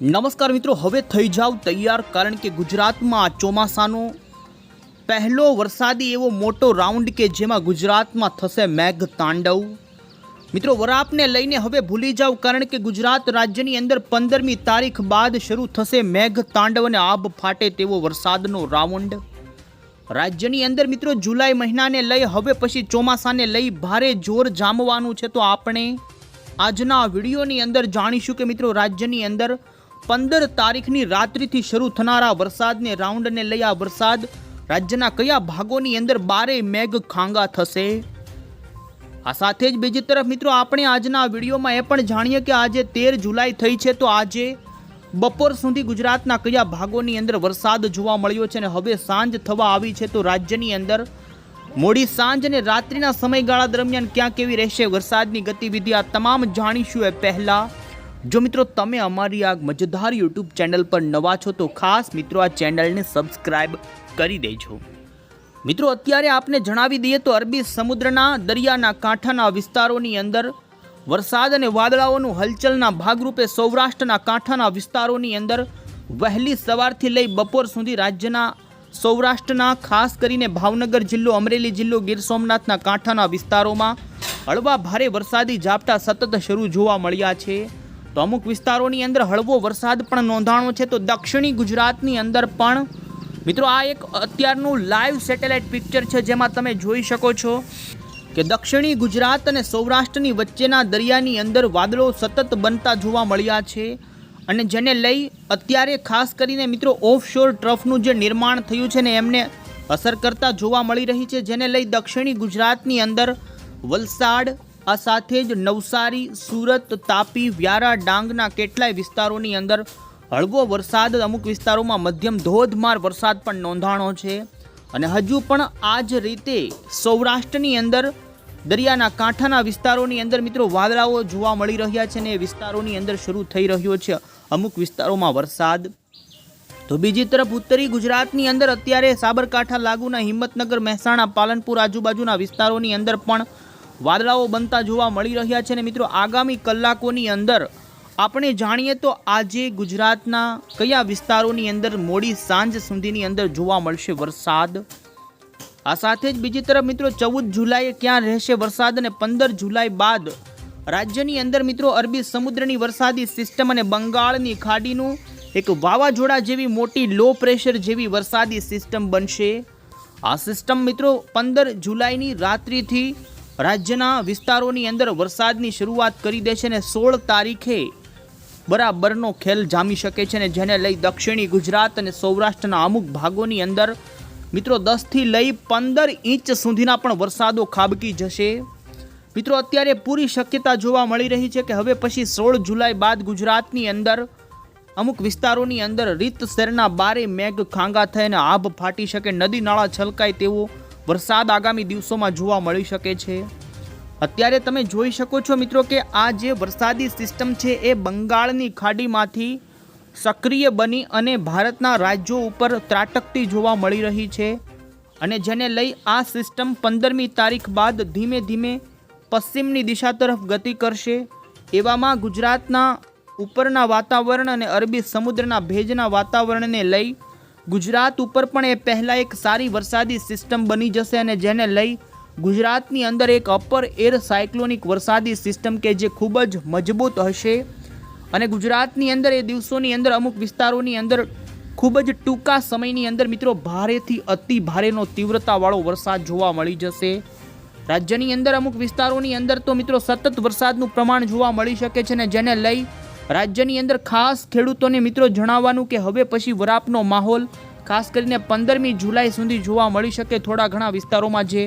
નમસ્કાર મિત્રો, હવે થઈ જાવ તૈયાર, કારણ કે ગુજરાતમાં ચોમાસાનો પહેલો વરસાદી એવો મોટો રાઉન્ડ કે જેમાં ગુજરાતમાં થશે મેઘ તાંડવ. મિત્રો, વરાપને લઈને હવે ભૂલી જાવ, કારણ કે ગુજરાત રાજ્યની અંદર પંદરમી તારીખ બાદ શરૂ થશે મેઘ તાંડવ અને આબ ફાટે તેવો વરસાદનો રાઉન્ડ રાજ્યની અંદર મિત્રો, જુલાઈ મહિનાને લઈ, હવે પછી ચોમાસાને લઈ ભારે જોર જામવાનું છે. તો આપણે આજના વિડીયોની અંદર જાણીશું કે મિત્રો, રાજ્યની અંદર પંદર તારીખની રાત્રિથી શરૂ થનારા વરસાદને રાઉન્ડને લઈ આ વરસાદ રાજ્યના કયા ભાગોની અંદર બારે મેઘ ખાંગા થશે? આ સાથે જ બીજી તરફ મિત્રો, આપણે આજના વિડીયોમાં એ પણ જાણીએ કે આજે તેર જુલાઈ થઈ છે, તો આજે બપોર સુધી ગુજરાતના કયા ભાગોની અંદર વરસાદ જોવા મળ્યો છે અને હવે સાંજ થવા આવી છે, તો રાજ્યની અંદર મોડી સાંજ અને રાત્રિના સમયગાળા દરમિયાન ક્યાં કેવી રહેશે વરસાદની ગતિવિધિ, આ તમામ જાણીશું એ પહેલા. જો મિત્રો તમે અમારી આ મજેદાર યુટ્યુબ ચેનલ પર નવા છો તો ખાસ મિત્રો આ ચેનલને સબસ્ક્રાઇબ કરી દેજો. મિત્રો અત્યારે આપને જણાવી દઈએ તો અરબી સમુદ્રના દરિયાના કાંઠાના વિસ્તારોની અંદર વરસાદ અને વાદળાઓનું હલચલના ભાગરૂપે સૌરાષ્ટ્રના કાંઠાના વિસ્તારોની અંદર વહેલી સવારથી લઈ બપોર સુધી રાજ્યના સૌરાષ્ટ્રના, ખાસ કરીને ભાવનગર જિલ્લો, અમરેલી જિલ્લો, ગીર સોમનાથના કાંઠાના વિસ્તારોમાં હળવા ભારે વરસાદી ઝાપટા સતત શરૂ જોવા મળ્યા છે. તો અમુક વિસ્તારોની અંદર હળવો વરસાદ પણ નોંધાણો છે, તો દક્ષિણી ગુજરાતની અંદર પણ મિત્રો આ એક અત્યારનું લાઈવ સેટેલાઇટ પિક્ચર છે, જેમાં તમે જોઈ શકો છો કે દક્ષિણી ગુજરાત અને સૌરાષ્ટ્રની વચ્ચેના દરિયાની અંદર વાદળો સતત બનતા જોવા મળ્યા છે અને જેને લઈ અત્યારે ખાસ કરીને મિત્રો ઓફશોર ટ્રફનું જે નિર્માણ થયું છે ને એમને અસર કરતા જોવા મળી રહી છે, જેને લઈ દક્ષિણી ગુજરાતની અંદર વલસાડ આ સાથે જ નવસારી, સુરત, તાપી, વ્યારા, ડાંગના કેટલાય વિસ્તારોની અંદર હળવો વરસાદ, અમુક વિસ્તારોમાં મધ્યમ ધોધમાર વરસાદ પણ નોંધાણો છે. અને હજુ પણ આ જ રીતે સૌરાષ્ટ્રની અંદર, દરિયાના કાંઠાના વિસ્તારોની અંદર મિત્રો વાદળાઓ જોવા મળી રહ્યા છે ને એ વિસ્તારોની અંદર શરૂ થઈ રહ્યો છે અમુક વિસ્તારોમાં વરસાદ. તો બીજી તરફ ઉત્તરી ગુજરાતની અંદર અત્યારે સાબરકાંઠા, લાગુના, હિંમતનગર, મહેસાણા, પાલનપુર આજુબાજુના વિસ્તારોની અંદર પણ વાદળાઓ બનતા જોવા મળી રહ્યા છે ને મિત્રો આગામી કલાકોની અંદર આપણે જાણીએ તો આજે ગુજરાતના કયા વિસ્તારોની અંદર મોડી સાંજ સુધીની અંદર જોવા મળશે વરસાદ. આ સાથે જ બીજી તરફ મિત્રો ચૌદ જુલાઈએ ક્યાં રહેશે વરસાદ અને પંદર જુલાઈ બાદ રાજ્યની અંદર મિત્રો અરબી સમુદ્રની વરસાદી સિસ્ટમ અને બંગાળની ખાડીનું એક વાવાઝોડા જેવી મોટી લો પ્રેશર જેવી વરસાદી સિસ્ટમ બનશે. આ સિસ્ટમ મિત્રો પંદર જુલાઈની રાત્રિથી રાજ્યના વિસ્તારોની અંદર વરસાદની શરૂઆત કરી દે છે અને સોળ તારીખે બરાબરનો ખેલ જામી શકે છે ને જેને લઈ દક્ષિણી ગુજરાત અને સૌરાષ્ટ્રના અમુક ભાગોની અંદર મિત્રો દસથી લઈ પંદર ઇંચ સુધીના પણ વરસાદો ખાબકી જશે. મિત્રો અત્યારે પૂરી શક્યતા જોવા મળી રહી છે કે હવે પછી સોળ જુલાઈ બાદ ગુજરાતની અંદર અમુક વિસ્તારોની અંદર રીતસરના બારે મેઘ ખાંગા થઈને આભ ફાટી શકે, નદી નાળા છલકાય તેવો વરસાદ આગામી દિવસોમાં જોવા મળી શકે છે. અત્યારે તમે જોઈ શકો છો મિત્રો કે આ જે વરસાદી સિસ્ટમ છે એ બંગાળની ખાડીમાંથી સક્રિય બની અને ભારતના રાજ્યો ઉપર ત્રાટકતી જોવા મળી રહી છે. અને જેને લઈ આ સિસ્ટમ પંદરમી તારીખ બાદ ધીમે ધીમે પશ્ચિમની દિશા તરફ ગતિ કરશે. એવામાં ગુજરાતના ઉપરના વાતાવરણ અને અરબી સમુદ્રના ભેજના વાતાવરણને લઈ ગુજરાત ઉપર પણ એ પહેલાં એક સારી વરસાદી સિસ્ટમ બની જશે અને જેને લઈ ગુજરાતની અંદર એક અપર એર સાયક્લોનિક વરસાદી સિસ્ટમ કે જે ખૂબ જ મજબૂત હશે. અને ગુજરાતની અંદર એ દિવસોની અંદર અમુક વિસ્તારોની અંદર ખૂબ જ ટૂંકા સમયની અંદર મિત્રો ભારેથી અતિ ભારેનો તીવ્રતાવાળો વરસાદ જોવા મળી જશે. રાજ્યની અંદર અમુક વિસ્તારોની અંદર તો મિત્રો સતત વરસાદનું પ્રમાણ જોવા મળી શકે છે ને જેને લઈ રાજ્યની અંદર ખાસ ખેડૂતોને મિત્રો જણાવવાનું કે હવે પછી વરાપનો માહોલ ખાસ કરીને પંદરમી જુલાઈ સુધી જોવા મળી શકે થોડા ઘણા વિસ્તારોમાં જે.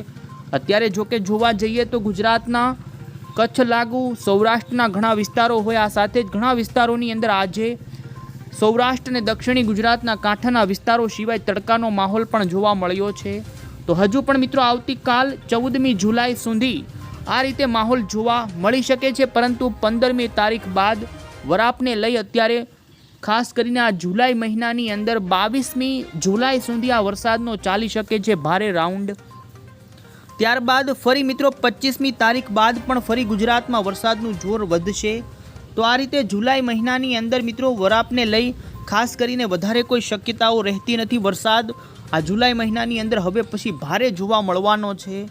અત્યારે જો કે જોવા જઈએ તો ગુજરાતના કચ્છ લાગુ, સૌરાષ્ટ્રના ઘણા વિસ્તારો હોય, આ સાથે જ ઘણા વિસ્તારોની અંદર આજે સૌરાષ્ટ્ર અને દક્ષિણી ગુજરાતના કાંઠાના વિસ્તારો સિવાય તડકાનો માહોલ પણ જોવા મળ્યો છે. તો હજુ પણ મિત્રો આવતીકાલ ચૌદમી જુલાઈ સુધી આ રીતે માહોલ જોવા મળી શકે છે, પરંતુ પંદરમી તારીખ બાદ વરાપને લઈ અત્યારે ખાસ કરીને આ જુલાઈ મહિનાની અંદર બાવીસમી જુલાઈ સુધી આ વરસાદનો ચાલી શકે છે ભારે રાઉન્ડ. ત્યારબાદ ફરી મિત્રો પચીસમી તારીખ બાદ પણ ફરી ગુજરાતમાં વરસાદનું જોર વધશે. તો આ રીતે જુલાઈ મહિનાની અંદર મિત્રો વરાપને લઈ ખાસ કરીને વધારે કોઈ શક્યતાઓ રહેતી નથી વરસાદ. આ જુલાઈ મહિનાની અંદર હવે પછી ભારે જોવા મળવાનો છે.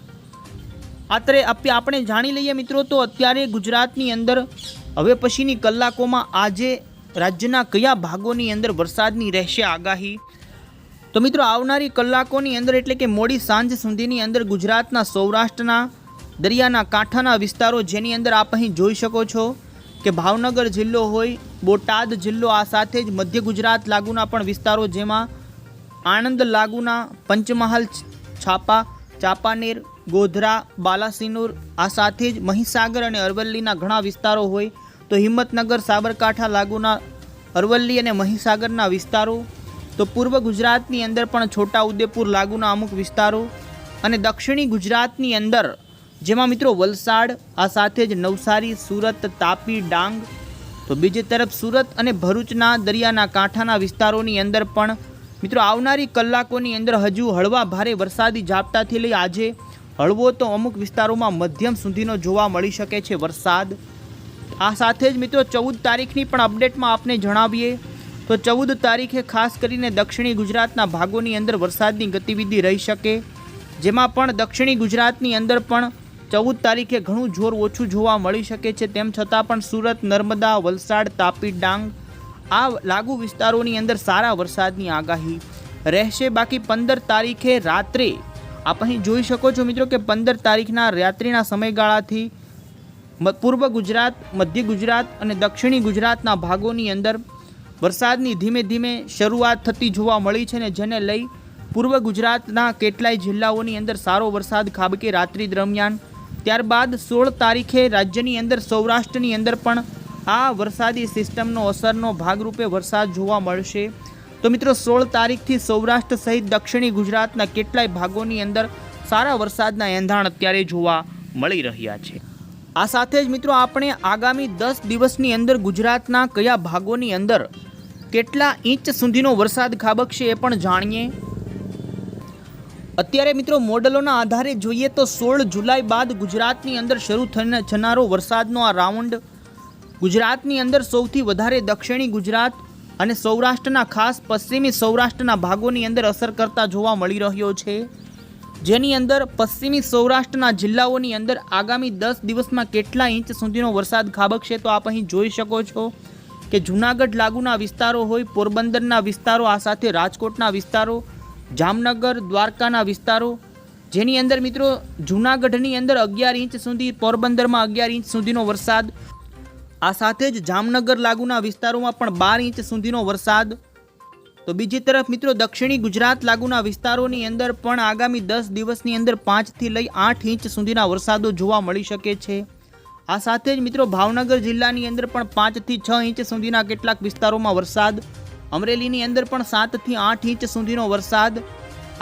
આત્રે આપે- આપણે જાણી લઈએ મિત્રો તો અત્યારે ગુજરાતની અંદર હવે પછીની કલાકોમાં આજે રાજ્યના કયા ભાગોની અંદર વરસાદની રહેશે આગાહી? તો મિત્રો, આવનારી કલાકોની અંદર એટલે કે મોડી સાંજ સુધીની અંદર ગુજરાતના સૌરાષ્ટ્રના, દરિયાના કાંઠાના વિસ્તારો જેની અંદર આપ અહીં જોઈ શકો છો કે ભાવનગર જિલ્લો હોય, બોટાદ જિલ્લો, આ સાથે જ મધ્ય ગુજરાત લાગુના પણ વિસ્તારો જેમાં આણંદ લાગુના, પંચમહાલ છાપા, ચાપાનેર, ગોધરા, બાલાસિનુર, આ સાથે જ મહીસાગર અને અરવલ્લીના ઘણા વિસ્તારો હોય તો હિંમતનગર, સાબરકાંઠા, લાગુના, અરવલ્લી અને મહીસાગરના વિસ્તારો, તો પૂર્વ ગુજરાતની અંદર પણ છોટા ઉદેપુર, લાગુના અમુક વિસ્તારો અને દક્ષિણી ગુજરાતની અંદર, જેમાં મિત્રો વલસાડ, આ સાથે જ નવસારી, સુરત, તાપી, ડાંગ, તો બીજી તરફ સુરત અને ભરૂચના દરિયાના કાંઠાના વિસ્તારોની અંદર પણ, મિત્રો આવનારી કલાકોની અંદર હજુ હળવા ભારે વરસાદી ઝાપટાથી લઈ આજે હળવો તો અમુક વિસ્તારોમાં મધ્યમ સુધીનો જોવા મળી શકે છે વરસાદ. આ સાથે જ મિત્રો ચૌદ તારીખની પણ અપડેટમાં આપને જણાવીએ, તો ચૌદ તારીખે ખાસ કરીને દક્ષિણી ગુજરાતના ભાગોની અંદર વરસાદની ગતિવિધિ રહી શકે, જેમાં પણ દક્ષિણી ગુજરાતની અંદર પણ ચૌદ તારીખે ઘણું જોર ઓછું જોવા મળી શકે છે. તેમ છતાં પણ સુરત, નર્મદા, વલસાડ, તાપી, ડાંગ આ લાગુ વિસ્તારોની અંદર સારા વરસાદની આગાહી રહેશે. બાકી પંદર તારીખે રાત્રે, આપ અહીં જોઈ શકો છો મિત્રો કે પંદર તારીખના રાત્રિના સમયગાળાથી પૂર્વ ગુજરાત, મધ્ય ગુજરાત અને દક્ષિણી ગુજરાતના ભાગોની અંદર વરસાદની ધીમે ધીમે શરૂઆત થતી જોવા મળી છે ને જેને લઈ પૂર્વ ગુજરાતના કેટલાય જિલ્લાઓની અંદર સારો વરસાદ ખાબકે રાત્રિ દરમિયાન. ત્યારબાદ સોળ તારીખે રાજ્યની અંદર સૌરાષ્ટ્રની અંદર પણ આ વરસાદી સિસ્ટમનો અસરનો ભાગરૂપે વરસાદ જોવા મળશે. તો મિત્રો, સોળ તારીખથી સૌરાષ્ટ્ર સહિત દક્ષિણી ગુજરાતના કેટલાય ભાગોની અંદર સારા વરસાદના એંધાણ અત્યારે જોવા મળી રહ્યા છે. આ સાથે જ મિત્રો આપણે આગામી દસ દિવસની અંદર ગુજરાતના કયા ભાગોની અંદર કેટલા ઇંચ સુધીનો વરસાદ ખાબકશે એ પણ જાણીએ. અત્યારે મિત્રો મોડલોના આધારે જોઈએ તો સોળ જુલાઈ બાદ ગુજરાતની અંદર શરૂ થનારો વરસાદનો આ રાઉન્ડ. ગુજરાતની અંદર સૌથી વધારે દક્ષિણી ગુજરાત અને સૌરાષ્ટ્રના ખાસ પશ્ચિમી સૌરાષ્ટ્રના ભાગોની અંદર અસર કરતા જોવા મળી રહ્યો છે. જેની અંદર પશ્ચિમી સૌરાષ્ટ્રના જિલ્લાઓની અંદર આગામી દસ દિવસમાં કેટલા ઇંચ સુધીનો વરસાદ ખાબકશે તો આપ અહીં જોઈ શકો છો કે જૂનાગઢ લાગુના વિસ્તારો હોય, પોરબંદરના વિસ્તારો, આ સાથે રાજકોટના વિસ્તારો, જામનગર, દ્વારકાના વિસ્તારો. જેની અંદર મિત્રો જૂનાગઢની અંદર અગિયાર ઇંચ સુધી, પોરબંદરમાં અગિયાર ઇંચ સુધીનો વરસાદ. આ સાથે જ જામનગર લાગુના વિસ્તારોમાં પણ બાર ઇંચ સુધીનો વરસાદ. તો બીજી તરફ મિત્રો, દક્ષિણી ગુજરાત લાગુના વિસ્તારોની અંદર પણ આગામી દસ દિવસની અંદર પાંચથી લઈ આઠ ઇંચ સુધીના વરસાદો જોવા મળી શકે છે. આ સાથે જ મિત્રો, ભાવનગર જિલ્લાની અંદર પણ પાંચથી છ ઇંચ સુધીના કેટલાક વિસ્તારોમાં વરસાદ, અમરેલીની અંદર પણ સાતથી આઠ ઇંચ સુધીનો વરસાદ.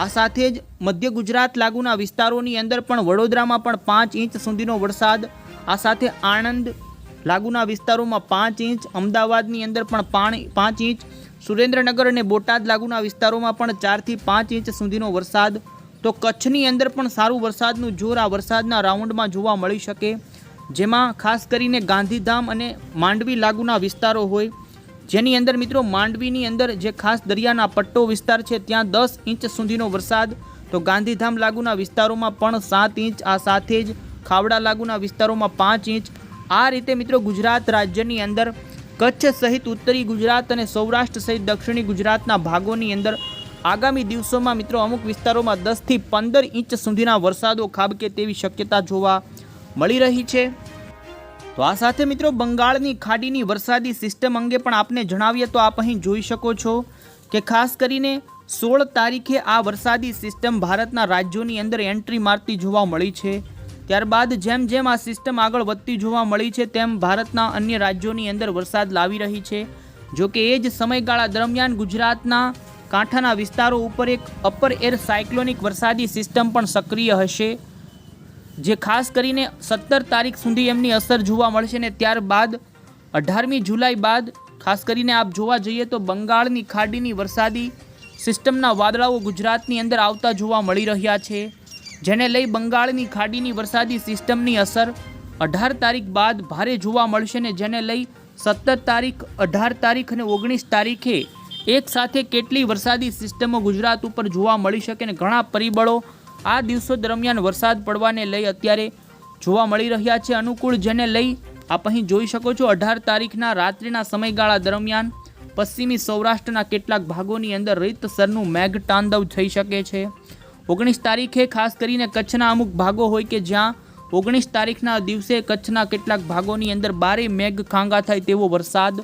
આ સાથે જ મધ્ય ગુજરાત લાગુના વિસ્તારોની અંદર પણ વડોદરામાં પણ પાંચ ઇંચ સુધીનો વરસાદ. આ સાથે આણંદ લાગુના વિસ્તારોમાં પાંચ ઇંચ, અમદાવાદની અંદર પણ પાણી પાંચ ઇંચ સુરેન્દ્રનગર અને બોટાદ લાગુના વિસ્તારોમાં પણ ચારથી પાંચ ઇંચ સુધીનો વરસાદ. તો કચ્છની અંદર પણ સારું વરસાદનું જોર આ વરસાદના રાઉન્ડમાં જોવા મળી શકે. જેમાં ખાસ કરીને ગાંધીધામ અને માંડવી લાગુના વિસ્તારો હોય. જેની અંદર મિત્રો માંડવીની અંદર જે ખાસ દરિયાના પટ્ટો વિસ્તાર છે, ત્યાં દસ ઇંચ સુધીનો વરસાદ. તો ગાંધીધામ લાગુના વિસ્તારોમાં પણ સાત ઇંચ, આ સાથે જ ખાવડા લાગુના વિસ્તારોમાં પાંચ ઇંચ. આ રીતે મિત્રો ગુજરાત રાજ્યની અંદર કચ્છ સહિત ઉત્તરી ગુજરાત અને સૌરાષ્ટ્ર સહિત દક્ષિણી ગુજરાતના ભાગોની અંદર આગામી દિવસોમાં મિત્રો અમુક વિસ્તારોમાં દસથી પંદર ઇંચ સુધીના વરસાદો ખાબકે તેવી શક્યતા જોવા મળી રહી છે. તો આ સાથે મિત્રો બંગાળની ખાડીની વરસાદી સિસ્ટમ અંગે પણ આપને જણાવીએ તો આપ અહીં જોઈ શકો છો કે ખાસ કરીને સોળ તારીખે આ વરસાદી સિસ્ટમ ભારતના રાજ્યોની અંદર એન્ટ્રી મારતી જોવા મળી છે. ત્યારબાદ જેમ જેમ આ સિસ્ટમ આગળ વધતી જોવા મળી છે, તેમ ભારતના અન્ય રાજ્યોની અંદર વરસાદ લાવી રહી છે. જો કે એ જ સમયગાળા દરમિયાન ગુજરાતના કાંઠાના વિસ્તારો ઉપર એક અપર એર સાયક્લોનિક વરસાદી સિસ્ટમ પણ સક્રિય હશે, જે ખાસ કરીને સત્તર તારીખ સુધી એમની અસર જોવા મળશે ને ત્યારબાદ અઢારમી જુલાઈ બાદ, ખાસ કરીને આપ જોવા જઈએ તો બંગાળની ખાડીની વરસાદી સિસ્ટમના વાદળાઓ ગુજરાતની અંદર આવતા જોવા મળી રહ્યા છે. જેને લઈ બંગાળની ખાડીની વરસાદી સિસ્ટમની અસર અઢાર તારીખ બાદ ભારે જોવા મળશે ને જેને લઈ સત્તર તારીખ, અઢાર તારીખ અને ઓગણીસ તારીખે એક સાથે કેટલી વરસાદી સિસ્ટમો ગુજરાત ઉપર જોવા મળી શકે ને ઘણા પરિબળો આ દિવસો દરમિયાન વરસાદ પડવાને લઈ અત્યારે જોવા મળી રહ્યા છે. અનુકૂળ જેને લઈ આપ અહીં જોઈ શકો છો, અઢાર તારીખના રાત્રિના સમયગાળા દરમિયાન પશ્ચિમી સૌરાષ્ટ્રના કેટલાક ભાગોની અંદર રીતસરનું મેઘ તાંડવ થઈ શકે છે. ઓગણીસ તારીખે ખાસ કરીને કચ્છના અમુક ભાગો હોય કે જ્યાં ઓગણીસ તારીખના દિવસે કચ્છના કેટલાક ભાગોની અંદર બારે મેઘ ખાંગા થાય તેવો વરસાદ.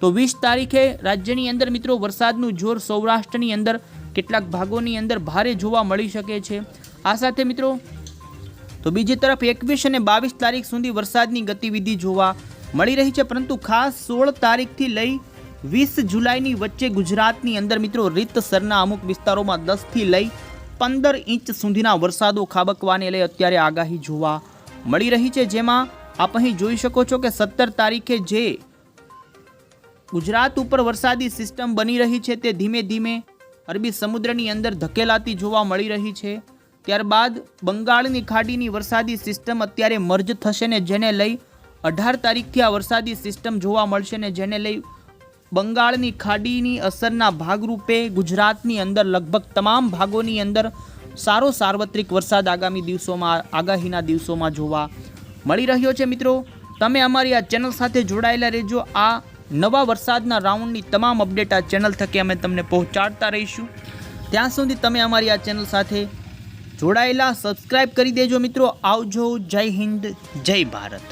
તો વીસ તારીખે રાજ્યની અંદર મિત્રો વરસાદનું જોર સૌરાષ્ટ્રની અંદર કેટલાક ભાગોની અંદર ભારે જોવા મળી શકે છે. આ સાથે મિત્રો, તો બીજી તરફ એકવીસ અને બાવીસ તારીખ સુધી વરસાદની ગતિવિધિ જોવા મળી રહી છે, પરંતુ ખાસ સોળ તારીખથી લઈ વીસ જુલાઈની વચ્ચે ગુજરાતની અંદર મિત્રો રીતસરના અમુક વિસ્તારોમાં દસથી લઈ પંદર ઇંચ સુધીના વરસાદો ખાબકવાને લઈ અત્યારે આગાહી જોવા મળી રહી છે, જેમાં આપ અહીં જોઈ શકો છો કે સત્તર તારીખે જે ગુજરાત ઉપર વરસાદી સિસ્ટમ બની રહી છે, તે ધીમે ધીમે અરબી સમુદ્રની અંદર ધકેલાતી જોવા મળી રહી છે. ત્યારબાદ બંગાળની ખાડીની વરસાદી સિસ્ટમ અત્યારે મર્જ થશે ને જેને લઈ અઢાર તારીખથી આ વરસાદી સિસ્ટમ જોવા મળશે ને જેને લઈ બંગાળની ખાડીની અસરના ભાગરૂપે ગુજરાતની અંદર લગભગ તમામ ભાગોની અંદર સારો સાર્વત્રિક વરસાદ આગામી દિવસોમાં, આગાહીના દિવસોમાં જોવા મળી રહ્યો છે મિત્રો. તમે અમારી આ ચેનલ સાથે જોડાયેલા રહેજો. આ નવા વરસાદના રાઉન્ડની તમામ અપડેટ આ ચેનલ થકી અમે તમને પહોંચાડતા રહીશું. ત્યાં સુધી તમે અમારી આ ચેનલ સાથે જોડાયેલા, સબસ્ક્રાઇબ કરી દેજો મિત્રો. આવજો. જય હિન્દ, જય ભારત.